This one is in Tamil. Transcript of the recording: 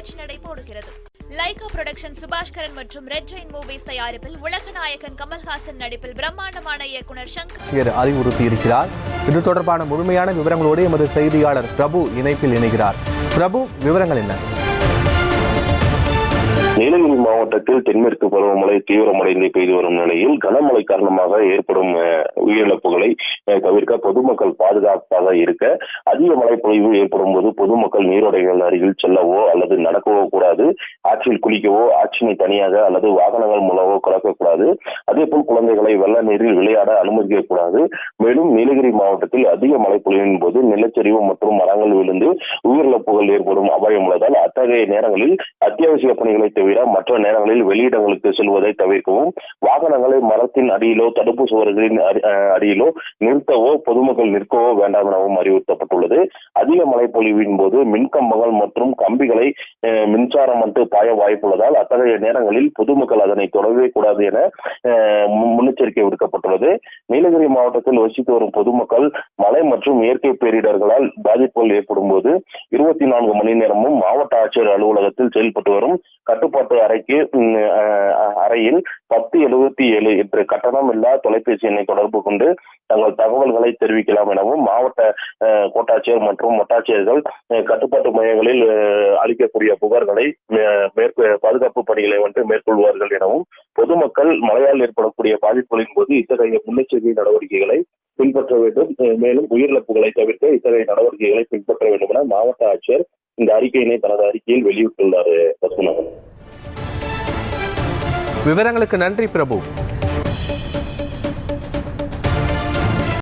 நிகழ்ச்சி நடை போடுகிறது லைகா புரொடக்ஷன் சுபாஷ்கரன் மற்றும் ரெட் ஜெயின் மூவிஸ் தயாரிப்பில் உலக நாயகன் கமல்ஹாசன் நடிப்பில் பிரம்மாண்டமான இயக்குனர் சங்கர். அறிவுறுத்தி இருக்கிறார் இது தொடர்பான முழுமையான விவரங்களோடு எமது செய்தியாளர் பிரபு இணைப்பில் இணைகிறார். பிரபு விவரங்கள் என்ன? நீலகிரி மாவட்டத்தில் தென்மேற்கு பருவமழை தீவிரமடைந்து பெய்து வரும் நிலையில் கனமழை காரணமாக ஏற்படும் உயிரிழப்புகளை தவிர்க்க பொதுமக்கள் பாதுகாப்பாக இருக்க அதிக மழை பொழிவு ஏற்படும் போது பொதுமக்கள் நீரோடைகள் அருகில் செல்லவோ அல்லது நடக்கவோ கூடாது. ஆற்றில் குளிக்கவோ ஆற்றினை தனியாக அல்லது வாகனங்கள் மூலமோ கலக்கக்கூடாது அதே போல் குழந்தைகளை வெள்ள நீரில் விளையாட அனுமதிக்க கூடாது. மேலும் நீலகிரி மாவட்டத்தில் அதிக மழை பொழிவின் போது நிலச்சரிவு மற்றும் மரங்கள் விழுந்து உயிரிழப்புகள் ஏற்படும் அபாயம் உள்ளதால் அத்தகைய நேரங்களில் அத்தியாவசிய பணிகளை தவிர மற்ற நேரங்களில் வெளியிடங்களுக்கு செல்வதை தவிர்க்கவும் வாகனங்களை மரத்தின் அடியிலோ தடுப்பு சுவர்களின் அடியிலோ நிறுத்தவோ பொதுமக்கள் நிற்கவோ வேண்டாம் எனவும் அறிவுறுத்தப்பட்டுள்ளது. அதிக மழைப்பொழிவின் போது மின்கம்பங்கள் மற்றும் கம்பிகளை மின்சாரம் வந்து பாய வாய்ப்புள்ளதால் அத்தகைய நேரங்களில் பொதுமக்கள் அதனை தொடவே கூடாது என முன்னெச்சரிக்கை விடுக்கப்பட்டுள்ளது. நீலகிரி மாவட்டத்தில் வசித்து வரும் பொதுமக்கள் மழை மற்றும் இயற்கை பேரிடர்களால் பாதிப்புகள் ஏற்படும் போது இருபத்தி நான்கு மணி நேரமும் மாவட்ட ஆட்சியர் அலுவலகத்தில் செயல்பட்டு வரும் கட்டுப்பாடு கட்டுப்பாட்டு அறைக்கு அறையில் பத்து எழுபத்தி ஏழு என்று கட்டணம் இல்லா தொலைபேசி எண்ணை தொடர்பு கொண்டு தங்கள் தகவல்களை தெரிவிக்கலாம் எனவும் மாவட்ட கோட்டாட்சியர் மற்றும் வட்டாட்சியர்கள் கட்டுப்பாட்டு மையங்களில் அளிக்கக்கூடிய புகார்களை மேற்க பாதுகாப்பு பணிகளை வந்து மேற்கொள்வார்கள் எனவும் பொதுமக்கள் மழையால் ஏற்படக்கூடிய பாதிப்புகளின் போது இத்தகைய முன்னெச்சரிக்கை நடவடிக்கைகளை பின்பற்ற வேண்டும். மேலும் உயிரிழப்புகளை தவிர்க்க இத்தகைய நடவடிக்கைகளை பின்பற்ற வேண்டும் என மாவட்ட ஆட்சியர் இந்த அறிக்கையினை தனது அறிக்கையில் வெளியிட்டுள்ளார் பசுநகன் விவரங்களுக்கு நன்றி பிரபு